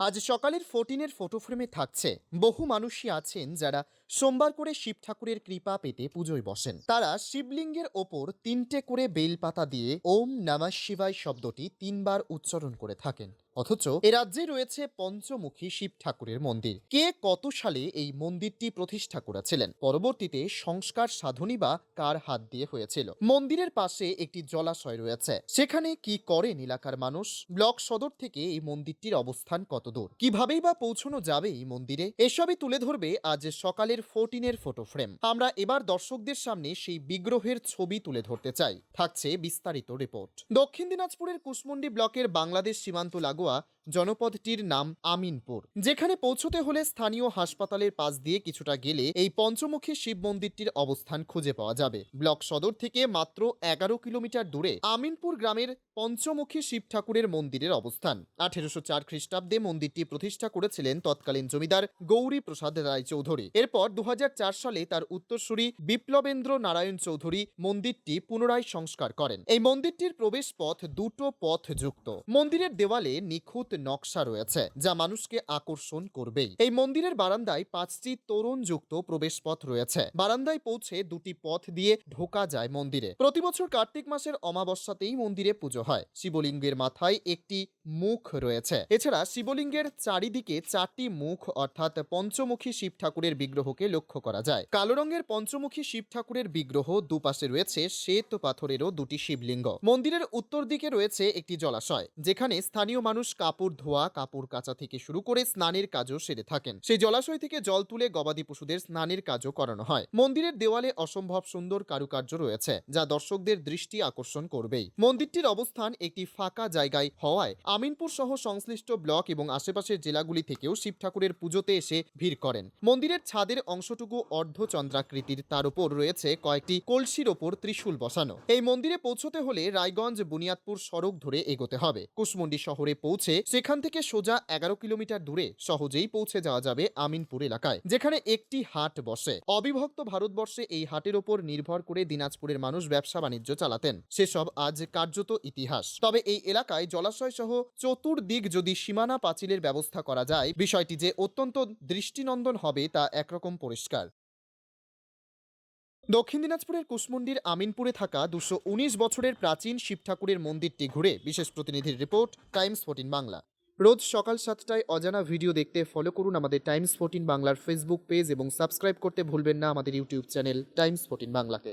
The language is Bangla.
আজ সকালের ফোর্টিনের ফটো ফ্রেমে থাকছে। বহু মানুষই আছেন যারা সোমবার করে শিব ঠাকুরের কৃপা পেতে পুজোয় বসেন। তারা শিবলিঙ্গের ওপর তিনটে করে বেলপাতা দিয়ে ওম নামাজ শিবাই শব্দটি তিনবার উচ্চারণ করে থাকেন। অথচ এ রাজ্যে রয়েছে পঞ্চমুখী শিব ঠাকুরের মন্দির। কে কত সালে এই মন্দিরটি প্রতিষ্ঠা করেছিলেন? পরবর্তীতে সংস্কার সাধনী বা কার হাত দিয়ে হয়েছিল? মন্দিরের পাশে একটি জলাশয় রয়েছে। সেখানে কি করেন এলাকার মানুষ? ব্লক সদর থেকে এই মন্দিরটির অবস্থান কত দূর? কিভাবেই বা পৌঁছানো যাবে এই মন্দিরে? এসবই তুলে ধরবে আজ সকালের ফোর্টিনের ফটো ফ্রেম আমরা এবার দর্শকদের সামনে সেই বিগ্রহের ছবি তুলে ধরতে চাই। থাকছে বিস্তারিত রিপোর্ট দক্ষিণ দিনাজপুরের কুশমন্ডি ব্লকের বাংলাদেশ সীমান্ত ginagawa জনপদটির নাম আমিনপুর, যেখানে পৌঁছতে হলে স্থানীয় হাসপাতালের পাশ দিয়ে কিছুটা গেলে এই পঞ্চমুখী শিব মন্দিরটির অবস্থান খুঁজে পাওয়া যাবে। ব্লক সদর থেকে মাত্র এগারো কিলোমিটার দূরে আমিনপুর গ্রামের পঞ্চমুখী শিব ঠাকুরের মন্দিরের অবস্থান। আঠেরোশো চার খ্রিস্টাব্দে মন্দিরটি প্রতিষ্ঠা করেছিলেন তৎকালীন জমিদার গৌরী প্রসাদ রায় চৌধুরী। এরপর দু সালে তার উত্তরসূরি বিপ্লবেন্দ্র নারায়ণ চৌধুরী মন্দিরটি পুনরায় সংস্কার করেন। এই মন্দিরটির প্রবেশ পথ দুটো পথ যুক্ত মন্দিরের দেওয়ালে নিখুঁত নকশা রয়েছে, যা মানুষকে আকর্ষণ করবেই। এই মন্দিরের বারান্দায় পাঁচটি তোরণযুক্ত প্রবেশ পথ রয়েছে। বারান্দায় পৌঁছে দুটি পথ দিয়ে ঢোকা যায় মন্দিরে। প্রতি বছর কার্তিক মাসের অমাবস্যাতেই মন্দিরে পুজো হয়। শিবলিঙ্গের মাথায় একটি মুখ রয়েছে। এছাড়া শিবলিঙ্গের চারিদিকে চারটি মুখ, অর্থাৎ পঞ্চমুখী শিব ঠাকুরের বিগ্রহকে লক্ষ্য করা যায়। কালো রঙের পঞ্চমুখী শিব ঠাকুরের বিগ্রহ দুপাশে রয়েছে শ্বেত পাথরেরও দুটি শিবলিঙ্গ। মন্দিরের উত্তর দিকে রয়েছে একটি জলাশয়, যেখানে স্থানীয় মানুষ কাপড় ধোয়া, কাপড় কাচা থেকে শুরু করে স্নানের কাজও সেরে থাকেন। সেই জলাশয় থেকে জল তুলে গবাদি পশুদের স্নানের কাজও করানো হয়। মন্দিরের দেওয়ালে অসম্ভব সুন্দর কারুকার্য রয়েছে, যা দর্শকদের দৃষ্টি আকর্ষণ করবেই। মন্দিরটির অবস্থান একটি ফাঁকা জায়গায় হওয়ায় আমিনপুর সহ সংশ্লিষ্ট ব্লক এবং আশেপাশের জেলাগুলি থেকেও শিব ঠাকুরের পুজোতে এসে ভিড় করেন। মন্দিরের ছাদের অংশটুকু অর্ধচন্দ্রাকৃতির, তার উপর রয়েছে কয়েকটি কলসির ওপর ত্রিশূল বসানো। এই মন্দিরে পৌঁছতে হলে রায়গঞ্জ বুনিয়াদপুর সড়ক ধরে এগোতে হবে। কুশমন্ডি শহরে পৌঁছে সেখান থেকে সোজা এগারো কিলোমিটার দূরে সহজেই পৌঁছে যাওয়া যাবে আমিনপুর এলাকায়, যেখানে একটি হাট বসে। অবিভক্ত ভারতবর্ষে এই হাটের ওপর নির্ভর করে দিনাজপুরের মানুষ ব্যবসা বাণিজ্য চালাতেন। সেসব আজ কার্যত ইতিহাস। তবে এই এলাকায় জলাশয় সহ চতুর্দিক যদি সীমানা পাঁচিলের ব্যবস্থা করা যায়, বিষয়টি যে অত্যন্ত দৃষ্টিনন্দন হবে তা একরকম পরিষ্কার। দক্ষিণ দিনাজপুরের কুশমন্ডির আমিনপুরে থাকা দুশো বছরের প্রাচীন শিব ঠাকুরের মন্দিরটি ঘুরে বিশেষ প্রতিনিধির রিপোর্ট টাইমস ফোর্টিন বাংলা। রোজ সকাল সাতটায় অজানা ভিডিও দেখতে ফলো করুন আমাদের টাইমস ফোর্টিন বাংলার ফেসবুক পেজ এবং সাবস্ক্রাইব করতে ভুলবেন না আমাদের ইউটিউব চ্যানেল টাইমস ফোর্টিন বাংলাকে।